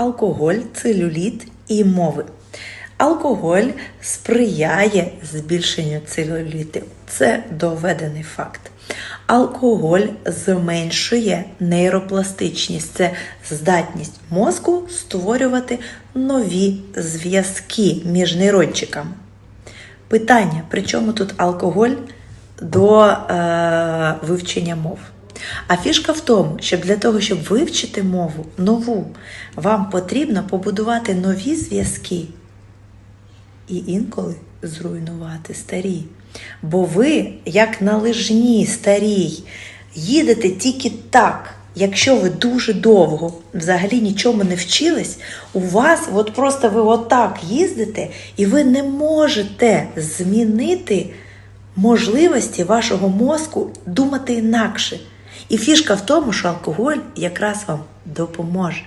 алкоголь, целюліт і мови. Алкоголь сприяє збільшенню целюліту. Це доведений факт. Алкоголь зменшує нейропластичність, це здатність мозку створювати нові зв'язки між нейрончиками. Питання: при чому тут алкоголь до е, вивчення мов? А фішка в тому, що для того, щоб вивчити мову нову, вам потрібно побудувати нові зв'язки і інколи зруйнувати старі. Бо ви, як на лижні старій, їдете тільки так. Якщо ви дуже довго взагалі нічому не вчились, у вас от просто ви отак їздите, і ви не можете змінити можливості вашого мозку думати інакше. І фішка в тому, що алкоголь якраз вам допоможе.